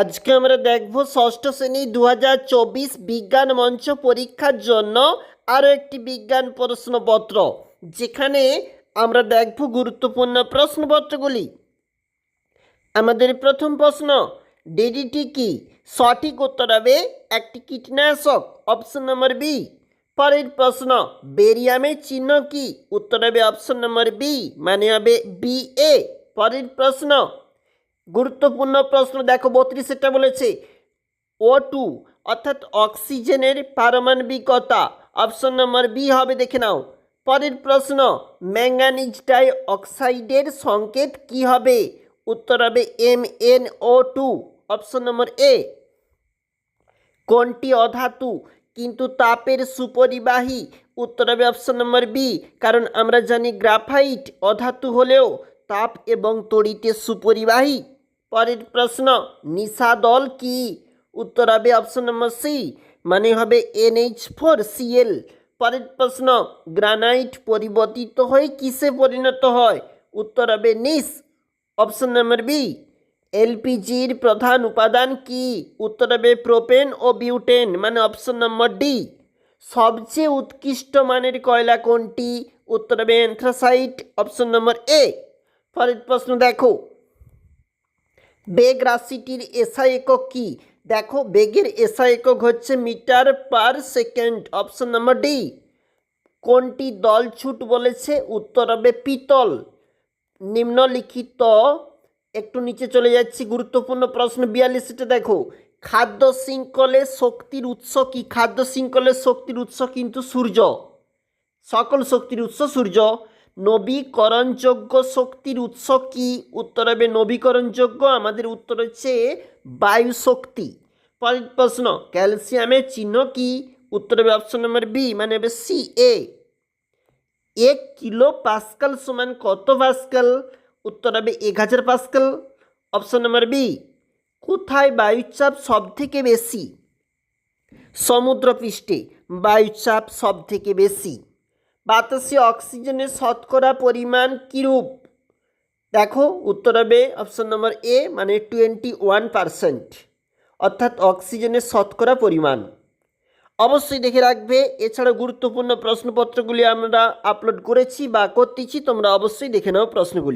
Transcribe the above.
আজকে আমরা দেখব ষষ্ঠ শ্রেণি দু হাজার চব্বিশ বিজ্ঞান মঞ্চ পরীক্ষার জন্য আরও একটি বিজ্ঞান প্রশ্নপত্র, যেখানে আমরা দেখব গুরুত্বপূর্ণ প্রশ্নপত্রগুলি। আমাদের প্রথম প্রশ্ন ডিডিটি কি সঠিক উত্তর হবে একটি কীটনাশক? Option number B. পরের প্রশ্ন, বেরিয়ামের চিহ্ন কি? উত্তর হবে অপশন নম্বর বি মানে হবে বি এ। পরের প্রশ্ন গুরুত্বপূর্ণ প্রশ্ন দেখো বত্রিশটা বলেছে ও টু অর্থাৎ অক্সিজেনের পারমাণবিকতা। অপশন নম্বর বি হবে, দেখে নাও। পরের প্রশ্ন ম্যাঙ্গানিজ ডাই অক্সাইডের সংকেত কি হবে? উত্তর হবে M N O two option number A কোনটি অধাতু, কিন্তু তাপের সুপরিবাহী? উত্তর হবে অপশন নম্বর বি কারণ আমরা জানি গ্রাফাইট অধাতু হলেও তাপ এবং তড়িতে সুপরিবাহী। পরের প্রশ্ন নিশাদল কি? উত্তর হবে অপশন নম্বর সি মানে হবে এনএইচ ফোর সিএল পরের প্রশ্ন গ্রানাইট পরিবর্তিত হয়ে কিসে পরিণত হয়? উত্তর হবে নিস। অপশন নম্বর বি এলপিজির প্রধান উপাদান কি? উত্তর হবে প্রোপেন ও বিউটেন মানে অপশন নম্বর ডি সবচেয়ে উৎকৃষ্ট মানের কয়লা কোনটি? উত্তর হবে অ্যান্থ্রাসাইট অপশন নম্বর এ পরের প্রশ্ন দেখো। বেগ রাশিটির এসআই একক কি? দেখো, বেগের এসআই একক হচ্ছে metre per second, option number D. কোনটি দল ছুট বলেছে? উত্তর হবে পিতল। নিম্নলিখিত, একটু নিচে চলে যাচ্ছি, গুরুত্বপূর্ণ প্রশ্ন বিয়াল্লিশটা দেখো, খাদ্য শৃঙ্খলের শক্তির উৎস কি? খাদ্য শৃঙ্খলের শক্তির উৎস কিন্তু সূর্য। সকল শক্তির উৎস সূর্য। নবীকরণযোগ্য শক্তির উৎস কি? উত্তর হবে নবীকরণযোগ্য। আমাদের উত্তর হচ্ছে বায়ু শক্তি পরের প্রশ্ন, ক্যালসিয়ামের চিহ্ন কি? উত্তর হবে অপশন নম্বর বি মানে হবে সি এ এক কিলো পাস্কাল সমান কত পাস্কাল? উত্তর হবে এক হাজার পাস্কাল। অপশন নম্বর বি কোথায় বায়ুচাপ সব থেকে বেশি? সমুদ্রপৃষ্ঠে বায়ুচাপ সব থেকে বেশি। বাতাসে অক্সিজেনের শতকরা পরিমাণ কীরূপ? দেখো, উত্তর হবে অপশন নম্বর এ মানে টোয়েন্টি ওয়ান পারসেন্ট অর্থাৎ অক্সিজেনের শতকরা পরিমাণ। অবশ্যই দেখে রাখবে, এছাড়া গুরুত্বপূর্ণ প্রশ্নপত্রগুলি আমরা আপলোড করেছি বা করতেছি, তোমরা অবশ্যই দেখে নাও প্রশ্নগুলি।